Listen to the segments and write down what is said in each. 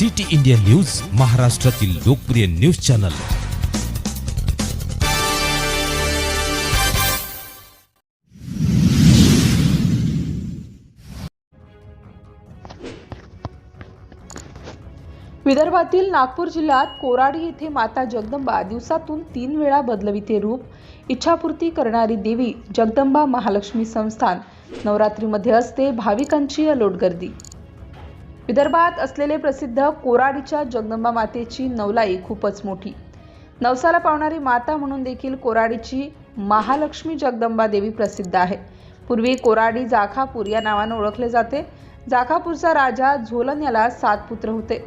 City India news महाराष्ट्रातील लोकप्रिय news channel. विदर्भातील नागपूर जिल्ह्यात कोराडी येथे माता जगदंबा दिवसातून तीन वेळा बदलविते रूप. इच्छापूर्ती करणारी देवी जगदंबा महालक्ष्मी संस्थान नवरात्रीमध्ये असते भाविकांची अलोट गर्दी विदर्भात असलेले प्रसिद्ध कोराडीच्या जगदंबा मातेची नवलाई खूपच मोठी. नवसाला पावणारी माता म्हणून देखील कोराडीची महालक्ष्मी जगदंबा देवी प्रसिद्ध आहे. पूर्वी कोराडी जाखापूर या नावानं ओळखले जाते. जाखापूरचा राजा झोलन याला सात पुत्र होते.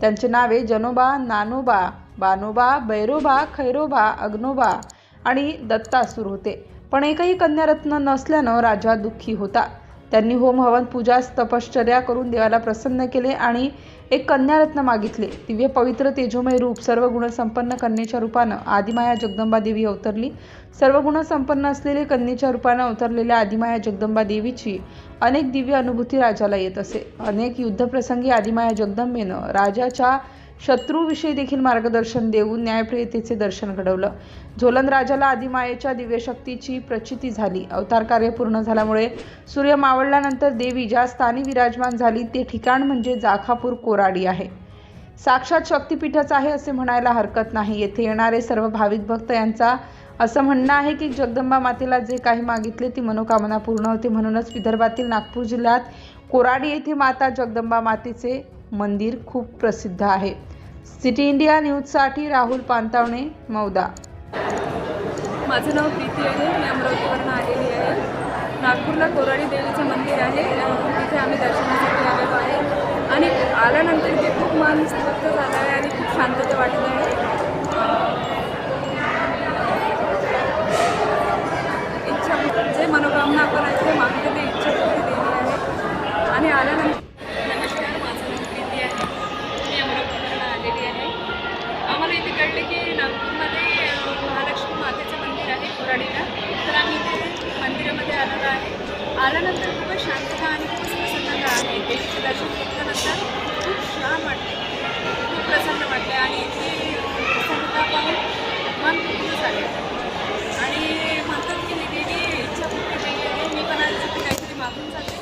त्यांचे नावे जनोबा नानोबा बानोबा बैरोबा खैरोबा अग्नोबा आणि दत्तासूर होते. पण एकही कन्यारत्न नसल्यानं राजा दुःखी होता. त्यांनी होम हवन पूजा तपश्चर्या करून देवाला प्रसन्न केले आणि एक कन्यारत्न मागितले. दिव्य पवित्र तेजोमय रूप सर्व गुणसंपन्न कन्येच्या रूपानं आदिमाया जगदंबा देवी अवतरली. सर्व गुणसंपन्न असलेले कन्येच्या रूपानं अवतरलेल्या आदिमाया जगदंबा देवीची अनेक दिव्य अनुभूती राजाला येत असे. अनेक युद्धप्रसंगी आदिमाया जगदंबेनं राजाच्या शत्रूविषयी देखील मार्गदर्शन देऊन न्यायप्रियतेचे दर्शन घडवलं. झोलन राजाला आदिमायेच्या दिव्यशक्तीची प्रचिती झाली. अवतार कार्य पूर्ण झाल्यामुळे सूर्य मावळल्यानंतर देवी ज्या स्थानी विराजमान झाली ते ठिकाण म्हणजे जाखापूर कोराडी आहे. साक्षात शक्तिपीठच आहे असे म्हणायला हरकत नाही. येथे येणारे सर्व भाविक भक्त यांचा असं म्हणणं आहे की जगदंबा मातेला जे काही मागितले ती मनोकामना पूर्ण होते. म्हणूनच विदर्भातील नागपूर जिल्ह्यात कोराडी येथे माता जगदंबा मातेचे मंदिर खूप प्रसिद्ध आहे. सिटी इंडिया न्यूजसाठी राहुल पांतावणे मौदा. माझं नाव प्रीती आहे मी अमरावतीवरून आलेली आहे. नागपूरला कोराडी देवीचं मंदिर आहे तिथे आम्ही दर्शनासाठी आलेलो आहे. आणि आल्यानंतर ते खूप मन स्तब्ध झालं आहे आणि खूप शांतता वाटत आहे. इच्छा जे मनोकामना आपण मंदिर तर आम्ही इथे मंदिरामध्ये आलेलो आहे. आल्यानंतर खूपच शांतता आणि खूपच प्रसन्नता आहे. देवीचं दर्शन घेतल्यानंतर खूप छान वाटते. खूप प्रसन्न वाटते. आणि इथे प्रसन्नता पाहून मन खूप झाले. आणि म्हणतात की ही देवी इच्छापूर्ती केली आहे. मी पण आज काहीतरी मागून जाते.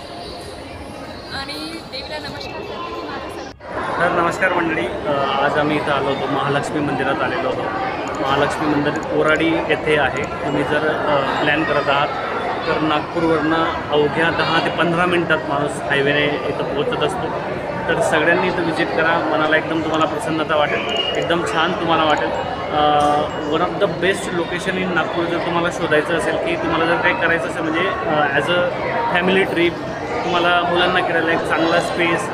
आणि देवीला नमस्कार करते. की माझं तर नमस्कार मंडळी. आज आम्ही इथं आलो होतो. महालक्ष्मी मंदिरात आलेलो होतो. महालक्ष्मी मंदिर कोराडी येथे आहे. तुम्ही जर प्लॅन करत आहात तर नागपूरवरनं अवघ्या दहा ते पंधरा मिनटात माणूस हायवेने इथं पोहोचत असतो. तर सगळ्यांनी इथं व्हिजिट करा. मनाला एकदम तुम्हाला प्रसन्नता वाटेल. एकदम छान तुम्हाला वाटेल. One of the best location in Nagpur जर तुम्हाला शोधायचं असेल की तुम्हाला जर काही करायचं असेल म्हणजे ॲज अ फॅमिली ट्रिप तुम्हाला मुलांना खेळायला एक चांगला स्पेस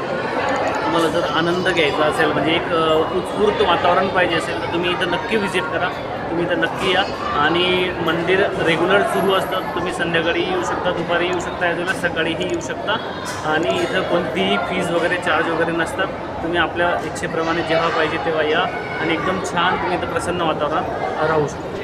तुम्हाला जर आनंद घ्यायचा असेल म्हणजे एक उत्स्फूर्त वातावरण पाहिजे असेल तर तुम्ही इथं नक्की व्हिजिट करा. तुम्ही इथं नक्की या. आणि मंदिर रेग्युलर सुरू असतं. तुम्ही संध्याकाळी येऊ शकता दुपारी येऊ शकता यावेळेला सकाळीही येऊ शकता. आणि इथं कोणतीही फीज वगैरे चार्ज वगैरे नसतात. तुम्ही आपल्या इच्छेप्रमाणे जेव्हा पाहिजे तेव्हा या. आणि एकदम छान तुम्ही इथं प्रसन्न वातावरणात राहू शकता.